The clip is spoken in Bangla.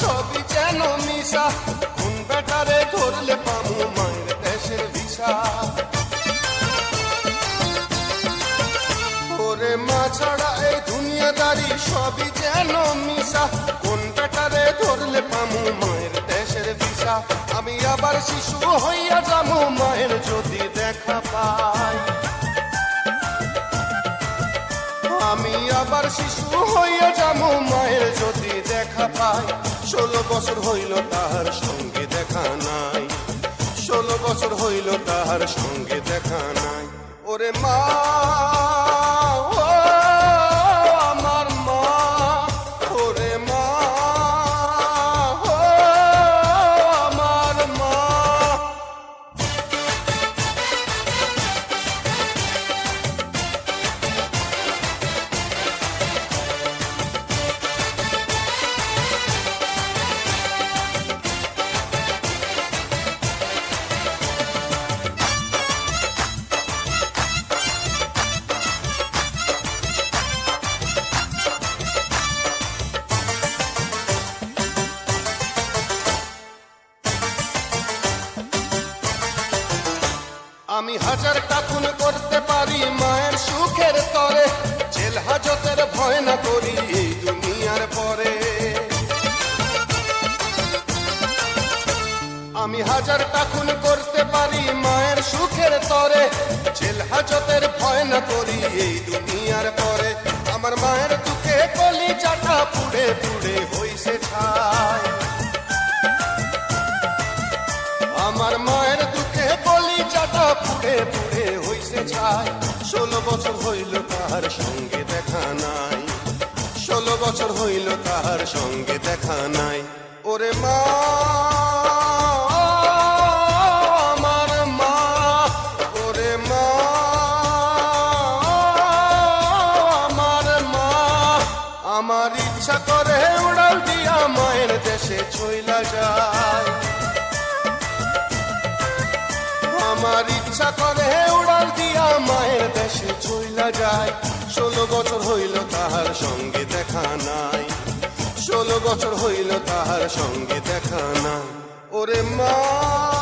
সবই যেন মিশা কোন বেটারে ধরলে পামু মায়ের দেশের ভিসা। ওরে মা ছাড়া এই দুনিয়াদারি সবই যেন মিশা কোন বেটারে ধরলে পামু মায়ের দেশের ভিসা। আমি আবার শিশু হইয়া যামু মায়ের যদি দেখা পাই। আমি আবার শিশু হইয়া যামু মায়ের পাই ষোলো বছর হইল তাহার সঙ্গে দেখা নাই। ষোলো বছর হইল তাহার সঙ্গে দেখা নাই। ওরে মা! আমি হাজারটা খুন করতে পারি মায়ের সুখের তরে। জেল হাজতের ভয় না করি এই দুনিয়ার পরে। আমি হাজারটা খুন করতে পারি মায়ের সুখের তরে। জেল হাজতের ভয় না করি এই দুনিয়ার পরে। আমার মায়ের দুঃখে কলি চাটা পুড়ে পুড়ে হইছে ছাই ছাই ষোলো বছর হইল তাহার সঙ্গে দেখা নাই। ষোলো বছর হইল তাহার সঙ্গে দেখা নাই। ওরে মা, আমার ইচ্ছা করে উড়াল দিয়া মায়ের দেশে চইলা যায়। আমার ইচ্ছা করে উড়াল দিয়া মায়ের দেশে চইলা যায়। ষোলো বছর হইল তাহার সঙ্গে দেখা নাই। ষোলো বছর হইল তাহার সঙ্গে দেখা নাই। ওরে মা!